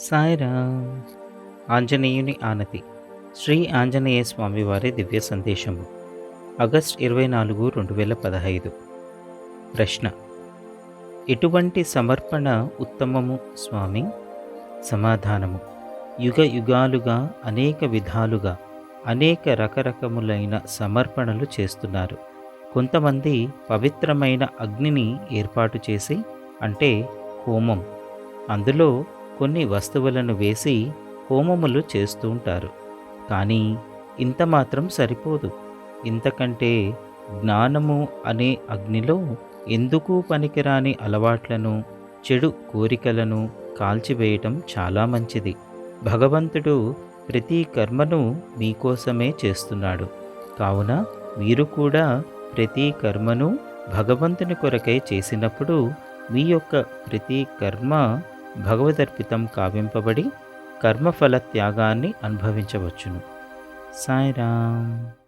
సాయిరామ్. ఆంజనేయుని ఆనతి. శ్రీ ఆంజనేయ స్వామి వారి దివ్య సందేశము. ఆగస్ట్ ఇరవై నాలుగు రెండు వేల పదహైదు. ప్రశ్న. ఎటువంటి సమర్పణ ఉత్తమము స్వామి? సమాధానము. యుగ యుగాలుగా అనేక విధాలుగా అనేక రకరకములైన సమర్పణలు చేస్తున్నారు. కొంతమంది పవిత్రమైన అగ్నిని ఏర్పాటు చేసి అంటే హోమం. అందులో కొన్ని వస్తువులను వేసి హోమములు చేస్తూ ఉంటారు. కానీ ఇంత మాత్రం సరిపోదు. ఇంతకంటే జ్ఞానము అనే అగ్నిలో ఎందుకు పనికిరాని అలవాట్లను చెడు కోరికలను కాల్చివేయటం చాలా మంచిది. భగవంతుడు ప్రతి కర్మను మీకోసమే చేస్తున్నాడు. కావున మీరు కూడా ప్రతి కర్మను భగవంతుని కొరకై చేసినప్పుడు మీ యొక్క ప్రతి కర్మ భగవదర్పితం కావింపబడి కర్మఫల త్యాగాన్ని అనుభవించవచ్చును. సాయిరామ్.